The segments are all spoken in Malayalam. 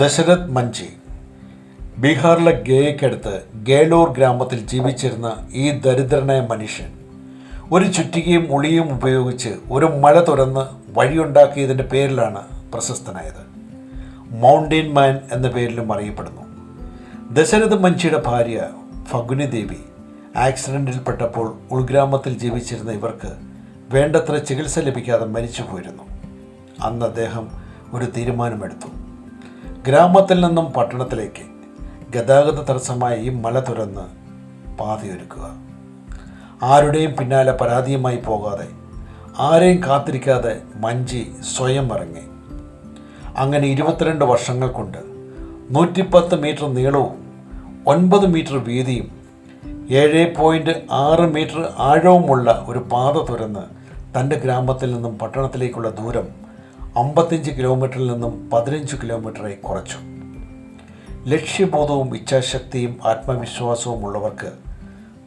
ദശരഥ് മഞ്ചി. ബീഹാറിലെ ഗയക്കടുത്ത് ഗേലൂർ ഗ്രാമത്തിൽ ജീവിച്ചിരുന്ന ഈ ദരിദ്രനായ മനുഷ്യൻ ഒരു ചുറ്റികയും ഉളിയും ഉപയോഗിച്ച് ഒരു മഴ തുറന്ന് വഴിയുണ്ടാക്കിയതിന്റെ പേരിലാണ് പ്രശസ്തനായത്. മൗണ്ടൻ മാൻ എന്ന പേരിലും അറിയപ്പെടുന്നു. ദശരഥ മഞ്ചിയുടെ ഭാര്യ ഫഗുനി ദേവി ആക്സിഡന്റിൽപ്പെട്ടപ്പോൾ ഉൾഗ്രാമത്തിൽ ജീവിച്ചിരുന്ന ഇവർക്ക് വേണ്ടത്ര ചികിത്സ ലഭിക്കാതെ മരിച്ചു പോയിരുന്നു അന്ന് അദ്ദേഹം ഒരു തീരുമാനമെടുത്തു. ഗ്രാമത്തിൽ നിന്നും പട്ടണത്തിലേക്ക് ഗതാഗത തടസ്സമായ ഈ മല തുരന്ന് പാതയൊരുക്കുക. ആരുടെയും പിന്നാലെ പരാതിയുമായി പോകാതെ ആരെയും കാത്തിരിക്കാതെ മഞ്ചി സ്വയം ഇറങ്ങി. അങ്ങനെ ഇരുപത്തിരണ്ട് വർഷങ്ങൾ കൊണ്ട് നൂറ്റിപ്പത്ത് മീറ്റർ നീളവും ഒൻപത് മീറ്റർ വീതിയും ഏഴ് പോയിന്റ് ആറ് മീറ്റർ ആഴവുമുള്ള ഒരു പാത തുരന്ന് തന്റെ ഗ്രാമത്തിൽ നിന്നും പട്ടണത്തിലേക്കുള്ള ദൂരം അമ്പത്തഞ്ച് കിലോമീറ്ററിൽ നിന്നും പതിനഞ്ച് കിലോമീറ്ററായി കുറച്ചു. ലക്ഷ്യബോധവും ഇച്ഛാശക്തിയും ആത്മവിശ്വാസവും ഉള്ളവർക്ക്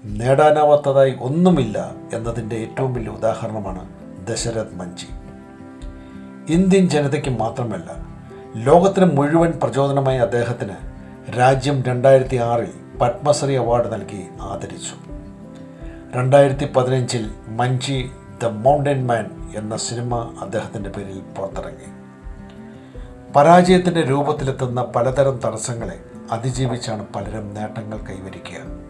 നേടാനാവാത്തതായി ഒന്നുമില്ല എന്നതിന്റെ ഏറ്റവും വലിയ ഉദാഹരണമാണ് ദശരഥ് മഞ്ചി. ഇന്ത്യൻ ജനതയ്ക്ക് മാത്രമല്ല ലോകത്തിന് മുഴുവൻ പ്രചോദനമായ അദ്ദേഹത്തിന് രാജ്യം രണ്ടായിരത്തി ആറിൽ പത്മശ്രീ അവാർഡ് നൽകി ആദരിച്ചു. രണ്ടായിരത്തി പതിനഞ്ചിൽ മഞ്ചി ദ മൗണ്ടൻ മാൻ എന്ന സിനിമ അദ്ദേഹത്തിന്റെ പേരിൽ പുറത്തിറങ്ങി. പരാജയത്തിന്റെ രൂപത്തിലെത്തുന്ന പലതരം തടസ്സങ്ങളെ അതിജീവിച്ചാണ് പലരും നേട്ടങ്ങൾ കൈവരിക്കുക.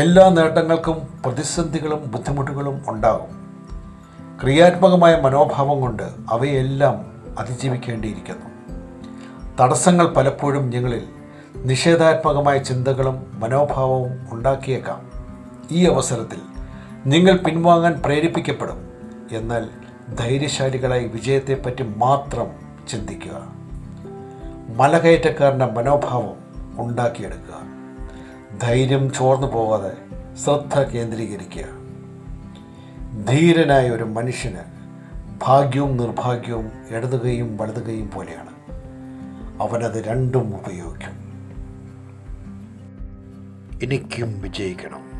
എല്ലാ നേട്ടങ്ങൾക്കും പ്രതിസന്ധികളും ബുദ്ധിമുട്ടുകളും ഉണ്ടാകും. ക്രിയാത്മകമായ മനോഭാവം കൊണ്ട് അവയെല്ലാം അതിജീവിക്കേണ്ടിയിരിക്കുന്നു. തടസ്സങ്ങൾ പലപ്പോഴും ഞങ്ങളിൽ നിഷേധാത്മകമായ ചിന്തകളും മനോഭാവവും ഉണ്ടാക്കിയേക്കാം. ഈ അവസരത്തിൽ നിങ്ങൾ പിൻവാങ്ങാൻ പ്രേരിപ്പിക്കപ്പെടും. എന്നാൽ ധൈര്യശാലികളായി വിജയത്തെപ്പറ്റി മാത്രം ചിന്തിക്കുക. മലകയറ്റക്കാരന്റെ മനോഭാവം ഉണ്ടാക്കിയെടുക്കുക. ധൈര്യം ചോർന്നു പോകാതെ ശ്രദ്ധ കേന്ദ്രീകരിക്കുക. ധീരനായ ഒരു മനുഷ്യന് ഭാഗ്യവും നിർഭാഗ്യവും ഇടതുകയും വലതുകയും പോലെയാണ്. അവനത് രണ്ടും ഉപയോഗിക്കും. എനിക്കും വിജയിക്കണം.